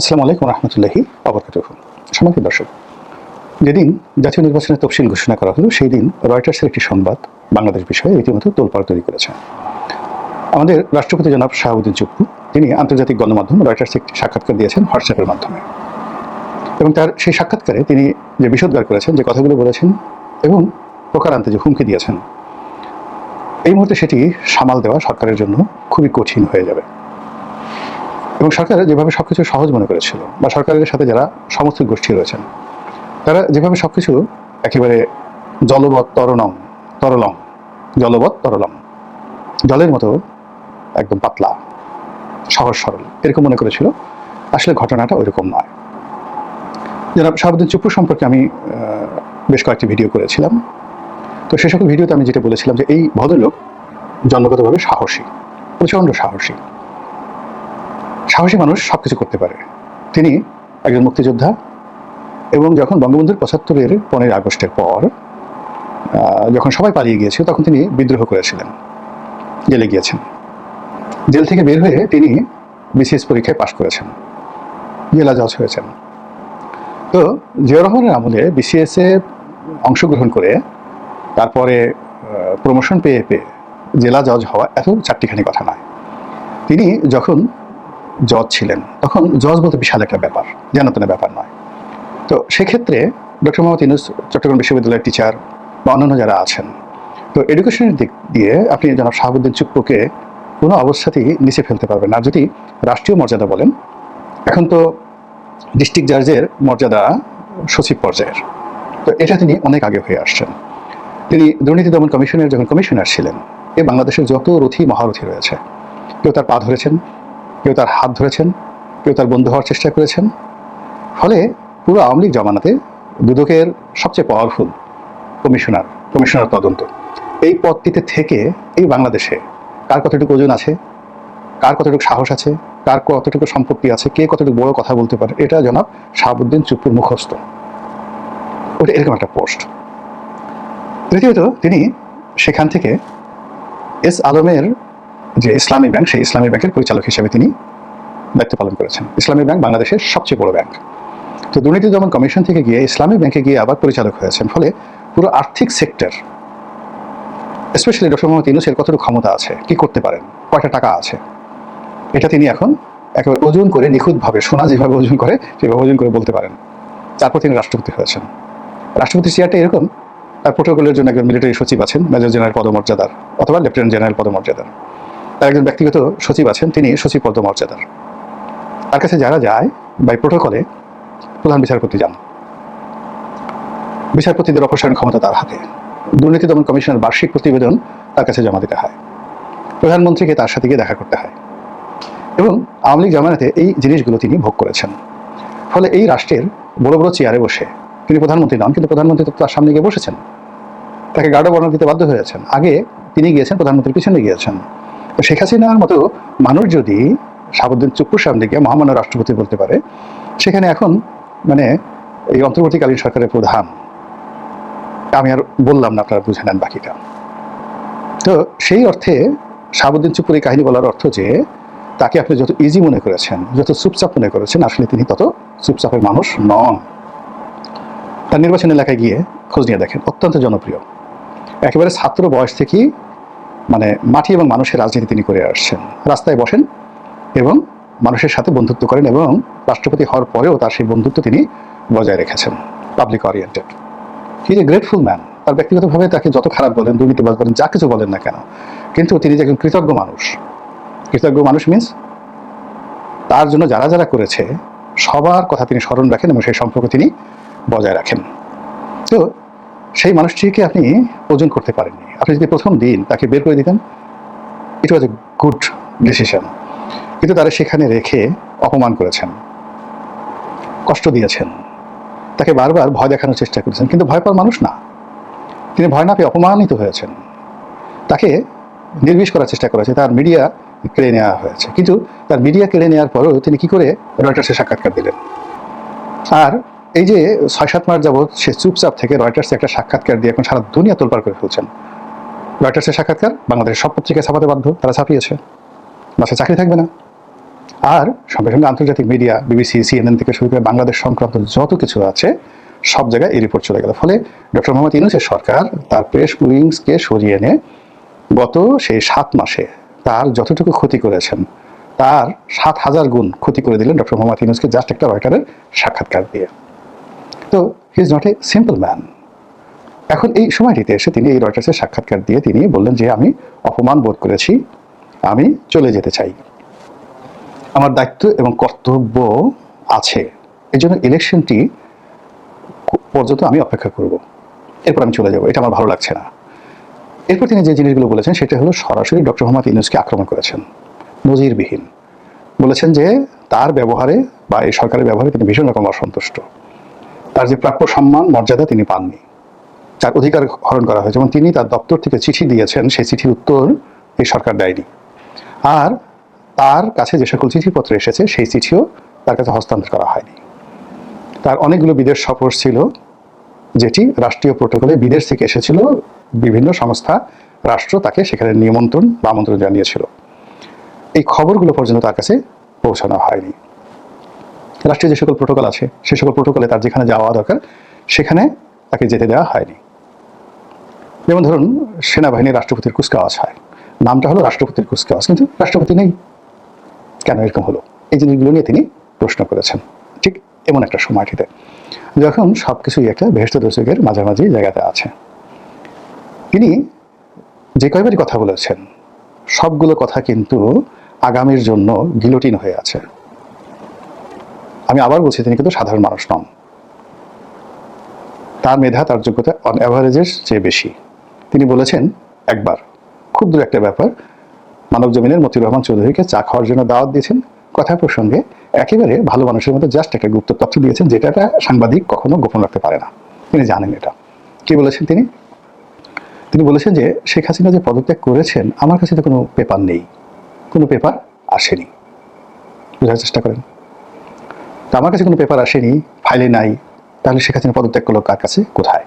আসসালামু আলাইকুম রহমতুল্লাহি অবরকাত সম্মানিত দর্শক, যেদিন জাতীয় নির্বাচনের তফসিল ঘোষণা করা হলো, সেই দিন রয়টার্সের একটি সংবাদ বাংলাদেশ বিষয়ে রীতিমতো তোলপাড় তৈরি করেছে। আমাদের রাষ্ট্রপতি জনাব শাহাবুদ্দিন চুপ্পু, তিনি আন্তর্জাতিক গণমাধ্যম রয়টার্সে একটি সাক্ষাৎকার দিয়েছেন হোয়াটসঅ্যাপের মাধ্যমে। এবং তার সেই সাক্ষাৎকারে তিনি যে বিষোদ্গার করেছেন, যে কথাগুলো বলেছেন এবং প্রকারান্তে যে হুমকি দিয়েছেন, এই মুহূর্তে সেটি সামাল দেওয়া সরকারের জন্য খুবই কঠিন হয়ে যাবে। এবং সরকার যেভাবে সবকিছু সহজ মনে করেছিল, বা সরকারের সাথে যারা সমর্থক গোষ্ঠী রয়েছেন, তারা যেভাবে সবকিছু একেবারে জলবৎ তরণম, তরলম, জলবৎ তরলম, জলের মতো একদম পাতলা, সহজ সরল, এরকম মনে করেছিল, আসলে ঘটনাটা ওইরকম নয়। জনাব শাহাবুদ্দিন চুপ্পু সম্পর্কে আমি বেশ কয়েকটি ভিডিও করেছিলাম। তো সে সকল ভিডিওতে আমি যেটা বলেছিলাম যে এই ভদ্রলোক জন্মগতভাবে সাহসী, প্রচণ্ড সাহসী। সাহসী মানুষ সব কিছু করতে পারে। তিনি একজন মুক্তিযোদ্ধা এবং যখন বঙ্গবন্ধুর পঁচাত্তরের পনেরোই আগস্টের পর যখন সবাই পালিয়ে গিয়েছিল, তখন তিনি বিদ্রোহ করেছিলেন। জেলে গিয়েছেন। জেল থেকে বের হয়ে তিনি বিসিএস পরীক্ষায় পাশ করেছেন। জেলা জজ হয়েছেন। তো জিয়া রহমানের আমলে বিসিএসে অংশগ্রহণ করে তারপরে প্রমোশন পেয়ে পেয়ে জেলা জজ হওয়া এত চারটিখানি কথা নয়। তিনি যখন জজ ছিলেন। তখন জজ বলতে বিশাল একটা ব্যাপার জানাতনের ব্যাপার নয়। তো সেক্ষেত্রে ডক্টর মোহাম্মদ ইনুস চট্টগ্রাম বিশ্ববিদ্যালয়ের টিচার বা অন্যান্য যারা আছেন, তো এডুকেশনের দিক দিয়ে আপনি জনাব শাহাবুদ্দিন চুপ্পুকে কোনো অবস্থাতেই নিচে ফেলতে পারবেন না। যদি রাষ্ট্রীয় মর্যাদা বলেন, এখন তো ডিস্ট্রিক্ট জাজের মর্যাদা সচিব পর্যায়ের। তো এটা তিনি অনেক আগে হয়ে আসছেন। তিনি দুর্নীতি দমন কমিশনের যখন কমিশনার ছিলেন, এ বাংলাদেশের যত রথী মহারথী রয়েছে, কেউ তার পা ধরেছেন কেউ তার হাত ধরেছেন, কেউ তার বন্ধু হওয়ার চেষ্টা করেছেন। ফলে পুরো আওয়ামী লীগ জমানাতে দুদকের সবচেয়ে পাওয়ারফুল কমিশনার কমিশনার তদন্ত। এই পদটিতে থেকে এই বাংলাদেশে কার কতটুকু ওজন আছে, কার কতটুকু সাহস আছে, কার কতটুকু সম্পত্তি আছে, কে কতটুকু বড় কথা বলতে পারে, এটা জনাব শাহাবুদ্দিন চুপ্পুর মুখস্থ। ওটা এরকম একটা পোস্ট তৃতীয়ত, তিনি সেখান থেকে এস আলমের যে ইসলামী ব্যাংক, সেই ইসলামী ব্যাংকের পরিচালক হিসেবে তিনি দায়িত্ব পালন করেছেন। ইসলামী ব্যাংক বাংলাদেশের সবচেয়ে বড় ব্যাংক। তো দুর্নীতি দমন কমিশন থেকে গিয়ে ইসলামী ব্যাংকে গিয়ে আবার পরিচালক হয়েছেন। ফলে পুরো আর্থিক সেক্টর স্পেশালি ডক্টর মোহাম্মদ ইউনুসের কতটুকু ক্ষমতা আছে, কি করতে পারেন, কয়টা টাকা আছে, এটা তিনি এখন একেবারে ওজন করে নিখুঁতভাবে, সোনা যেভাবে ওজন করে, সেভাবে ওজন করে বলতে পারেন। তারপর তিনি রাষ্ট্রপতি হয়েছেন। রাষ্ট্রপতি চেয়ারটা এরকম, তার প্রোটোকলের জন্য একজন মিলিটারি সচিব আছেন মেজর জেনারেল পদমর্যাদার, অথবা লেফটেন্যান্ট জেনারেল পদমর্যাদার। তার একজন ব্যক্তিগত সচিব আছেন, তিনি সচিব পদমর্যাদার তার কাছে যারা যায় বাই প্রোটোকলে প্রধান বিচারপতি যান। বিচারপতিদের অপসারণ ক্ষমতা তার হাতে। দুর্নীতি দমন কমিশনের বার্ষিক প্রতিবেদন তার কাছে জমা দিতে হয়। প্রধানমন্ত্রীকে তার সাথে গিয়ে দেখা করতে হয়। এবং আওয়ামী লীগ জামানাতে এই জিনিসগুলো তিনি ভোগ করেছেন। ফলে এই রাষ্ট্রের বড় বড় চেয়ারে বসে তিনি প্রধানমন্ত্রী নন, কিন্তু প্রধানমন্ত্রী তো তার সামনে গিয়ে বসেছেন। তাকে গার্ড বর্ণনা দিতে বাধ্য হয়েছেন। আগে তিনি গিয়েছেন, প্রধানমন্ত্রীর পিছনে গিয়েছেন। তো শেখ হাসিনার মতো মানুষ যদি শাহাবুদ্দিন চুপ্পুর সামনে গিয়ে মহামান্য রাষ্ট্রপতি বলতে পারে, সেখানে এখন মানে এই অন্তর্বর্তীকালীন সরকারের প্রধান। আমি আর বললাম না, আপনারা বুঝে নেন বাকিটা। তো সেই অর্থে শাহাবুদ্দিন চুপুর এই কাহিনী বলার অর্থ যে, তাকে আপনি যত ইজি মনে করেছেন, যত চুপচাপ মনে করেছেন, আসলে তিনি তত চুপচাপের মানুষ নন। তার নির্বাচন এলাকায় গিয়ে খোঁজ নিয়ে দেখেন, অত্যন্ত জনপ্রিয়। একেবারে ছাত্র বয়স থেকেই মানে মাটি এবং মানুষের রাজনীতি তিনি করে আসছেন। রাস্তায় বসেন এবং মানুষের সাথে বন্ধুত্ব করেন এবং রাষ্ট্রপতি হওয়ার পরেও তার সেই বন্ধুত্ব তিনি বজায় রেখেছেন public oriented he is a grateful man তার ব্যক্তিগতভাবে তাকে যত খারাপ বলেন, দুর্নীতিবাজ বলেন, যা কিছু বলেন না কেন, কিন্তু তিনি যে একজন কৃতজ্ঞ মানুষ। কৃতজ্ঞ মানুষ মিন্স তার জন্য যারা যারা করেছে, সবার কথা তিনি স্মরণ রাখেন এবং সেই সম্পর্ক তিনি বজায় রাখেন। তো সেই মানুষটিকে আপনি ওজন করতে পারেননি। আপনি যদি প্রথম দিন তাকে বের করে দিতেন ইট ওয়াজ এ গুড ডিসিশন কিন্তু তারা সেখানে রেখে অপমান করেছেন। কষ্ট দিয়েছেন। তাকে বারবার ভয় দেখানোর চেষ্টা করেছেন। কিন্তু ভয় পাওয়ার মানুষ না। তিনি ভয় না পেয়ে অপমানিত হয়েছেন। তাকে নির্বিষ করার চেষ্টা করেছে। তার মিডিয়া কেড়ে নেওয়া হয়েছে। কিন্তু তার মিডিয়া কেড়ে নেওয়ার পরেও তিনি কি করে রয়টার্সে সাক্ষাৎকার দিলেন। আর এই যে ছয় সাত মাস যাবৎ সে চুপচাপ থেকে রয়টার্সে একটা সাক্ষাৎকার দিয়ে এখন সারা দুনিয়া তোলপাড় করে ফেলছেন। রয়টার্সের সাক্ষাৎকার বাংলাদেশের সব পত্রিকায় ছাপাতে বাধ্য, তারা ছাপিয়েছে। বাসে চাকরি থাকবে না। আর সঙ্গে সঙ্গে আন্তর্জাতিক মিডিয়া, বিবিসি, সিএনএন থেকে শুরু করে বাংলাদেশ সংক্রান্ত যত কিছু আছে, সব জায়গায় এই রিপোর্ট চলে গেল। ফলে ডক্টর মোহাম্মদ ইউনুসের সরকার তার প্রেস উইংসকে সরিয়ে এনে গত সেই সাত মাসে তার যতটুকু ক্ষতি করেছেন, তার সাত হাজার গুণ ক্ষতি করে দিলেন ডক্টর মোহাম্মদ ইউনুসকে জাস্ট একটা রয়টারের সাক্ষাৎকার দিয়ে। তো he is not a simple man এখন এই সময়টিতে এসে তিনি এই রয়টার্সের সাক্ষাৎকার দিয়ে তিনি বললেন যে, আমি অপমান বোধ করেছি। আমি চলে যেতে চাই। আমার দায়িত্ব এবং কর্তব্য আছে। এই জন্য ইলেকশনটি পর্যন্ত আমি অপেক্ষা করব। এরপর আমি চলে যাব। এটা আমার ভালো লাগছে না। এরপর তিনি যে জিনিসগুলো বলেছেন, সেটা হলো সরাসরি ডক্টর মোহাম্মদ ইউনুসকে আক্রমণ করেছেন। নজিরবিহীন। বলেছেন যে, তার ব্যবহারে বা এই সরকারের ব্যবহারে তিনি ভীষণ রকম অসন্তুষ্ট। তার যে প্রাপ্য সম্মান, মর্যাদা তিনি পাননি। যার অধিকার হরণ করা হয়েছে। এবং তিনি তার দপ্তর থেকে চিঠি দিয়েছেন। সেই চিঠির উত্তর এই সরকার দেয়নি। আর তার কাছে যে সকল চিঠিপত্র এসেছে, সেই চিঠিও তার কাছে হস্তান্তর করা হয়নি। তার অনেকগুলো বিদেশ সফর ছিল, যেটি রাষ্ট্রীয় প্রোটোকলে বিদেশ থেকে এসেছিল। বিভিন্ন সংস্থা, রাষ্ট্র তাকে সেখানে নিমন্ত্রণ, বা আমন্ত্রণ জানিয়েছিল। এই খবরগুলো পর্যন্ত তার কাছে পৌঁছানো হয়নি। রাষ্ট্রীয় যে সকল প্রোটোকল আছে, সে সকল প্রোটোকলে তার যেখানে যাওয়া দরকার, সেখানে তাকে যেতে দেওয়া হয়নি। যেমন ধরুন, সেনাবাহিনীর রাষ্ট্রপতির কুচকাওয়াজ হয়। নামটা হলো রাষ্ট্রপতির কুচকাওয়াজ, কিন্তু রাষ্ট্রপতি নেই। কেন এরকম হলো? এই জিনিসগুলো নিয়ে তিনি প্রশ্ন করেছেন, ঠিক এমন একটা সময়টিতে। যখন সব কিছুই একটা বেহস্ত দর্শকের মাঝামাঝি জায়গাতে আছে। তিনি যে কয়বারই কথা বলেছেন, সবগুলো কথা কিন্তু আগামীর জন্য গিলোটিন হয়ে আছে। আমি আবার বলছি, তিনি কিন্তু সাধারণ মানুষ নন। তার মেধা, তার যোগ্যতা অন অ্যাভারেজের চেয়ে বেশি। তিনি বলেছেন, একবার ক্ষুদ্র একটা ব্যাপার মানব জমিনের মতিউর রহমান চৌধুরীকে চা খাওয়ার জন্য দাওয়াত দিয়েছেন। কথা প্রসঙ্গে একেবারে ভালো মানুষের মধ্যে জাস্ট একটা গুপ্ত তথ্য দিয়েছেন, যেটা সাংবাদিক কখনো গোপন রাখতে পারে না। তিনি জানেন এটা। কি বলেছেন তিনি? তিনি বলেছেন যে, শেখ হাসিনা যে পদত্যাগ করেছেন, আমার কাছে তো কোনো পেপার নেই। কোনো পেপার আসেনি। বোঝার চেষ্টা করেন। তা আমার কাছে কোনো পেপার আসেনি ফাইলে নাই। তাহলে হাসিনা পদত্যাগ করল কার কাছে? কোথায়?